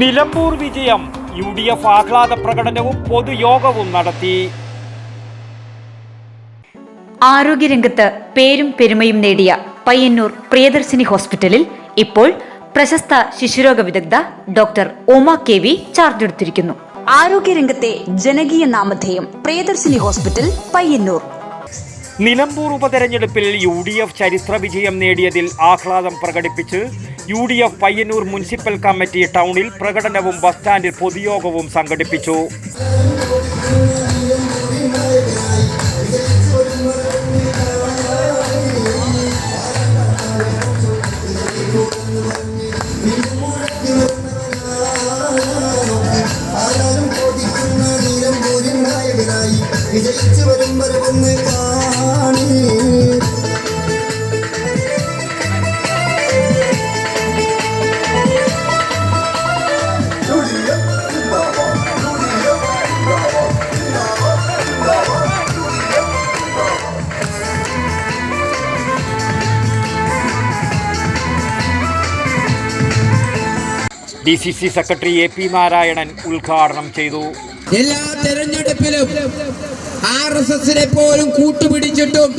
നിലമ്പൂർ വിജയം U D F ആഹ്ലാദ പ്രകടനവും പൊതുയോഗവും നടത്തി. ആരോഗ്യരംഗത്ത് പേരും പെരുമയും നേടിയ പയ്യന്നൂർ പ്രിയദർശിനി ഹോസ്പിറ്റലിൽ ഇപ്പോൾ പ്രശസ്ത ശിശുരോഗ വിദഗ്ധ doctor Uma K V charge എടുത്തിരിക്കുന്നു. ആരോഗ്യരംഗത്തെ ജനകീയ നാമധേയം പ്രിയദർശിനി ഹോസ്പിറ്റൽ പയ്യന്നൂർ. നിലമ്പൂർ ഉപതെരഞ്ഞെടുപ്പിൽ യു ഡി എഫ് ചരിത്ര വിജയം നേടിയതിൽ ആഹ്ലാദം പ്രകടിപ്പിച്ച് U D F Payyanur municipal committee ടൗണിൽ പ്രകടനവും ബസ് സ്റ്റാൻഡിൽ പൊതുയോഗവും സംഘടിപ്പിച്ചു. വിജയിച്ചു വരും വരവൊന്ന് D C C secretary A P Narayanan ഉദ്ഘാടനം ചെയ്തു. എല്ലാ തെരഞ്ഞെടുപ്പിലും ആർ എസ് എസിനെ പോലും കൂട്ടുപിടിച്ചിട്ടും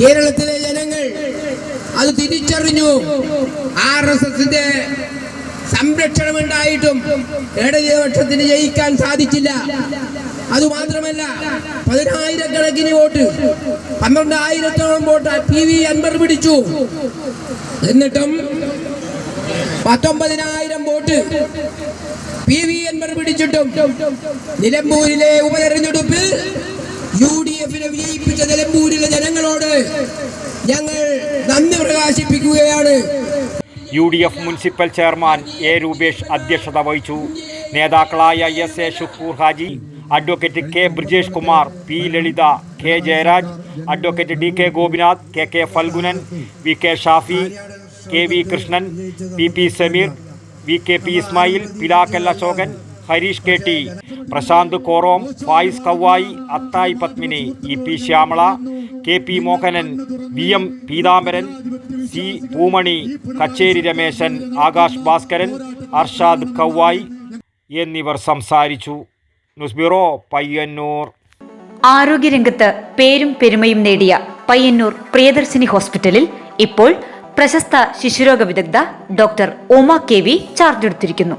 കേരളത്തിലെ ജനങ്ങൾ അത് തിരിച്ചറിഞ്ഞു. ആർ എസ് എസിന്റെ സംരക്ഷണം ഉണ്ടായിട്ടും ഇടതുപക്ഷത്തിന് ജയിക്കാൻ സാധിച്ചില്ല. അതുമാത്രമല്ല പതിനായിരക്കണക്കിന് വോട്ട് പന്ത്രണ്ടായിരത്തോളം വോട്ട് പി വി അൻവർ പിടിച്ചു. എന്നിട്ടും പത്തൊമ്പതിനായിരം വോട്ട് പി വി അൻവർ പിടിച്ചിട്ടും നിലമ്പൂരിലെ ഉപതെരഞ്ഞെടുപ്പിൽ യു ഡി എഫിനെ വിജയിപ്പിച്ച നിലമ്പൂരിലെ ജനങ്ങളോട് ഞങ്ങൾ നന്ദി പ്രകാശിപ്പിക്കുകയാണ്. U D F municipal chairman A Rupesh അധ്യക്ഷത വഹിച്ചു. നേതാക്കളായ S A Shukkur Haji advocate K Brijesh Kumar P Lalitha K Jayaraj advocate D K Gopinath K K Phalgunan V K Shafi K V Krishnan P P Sameer V K P Ismail Pilakkal Ashokan Harish K T Prashanth Korom Fayis Kavayi Athayi Padmini E P Shyamala K P Mohanan V M Peethambaran C Poomani Kacheri Rameshan Akash Bhaskaran Arshad Kavayi എന്നിവർ സംസാരിച്ചു. News bureau Payyanur. ആരോഗ്യരംഗത്ത് പേരും പെരുമയും നേടിയ പയ്യന്നൂർ പ്രിയദർശിനി ഹോസ്പിറ്റലിൽ ഇപ്പോൾ പ്രശസ്ത ശിശുരോഗ വിദഗ്ധ doctor Uma K V charge എടുത്തിരിക്കുന്നു.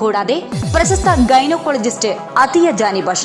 കൂടാതെ പ്രശസ്ത ഗൈനക്കോളജിസ്റ്റ് അതിയ ജാനി ബഷ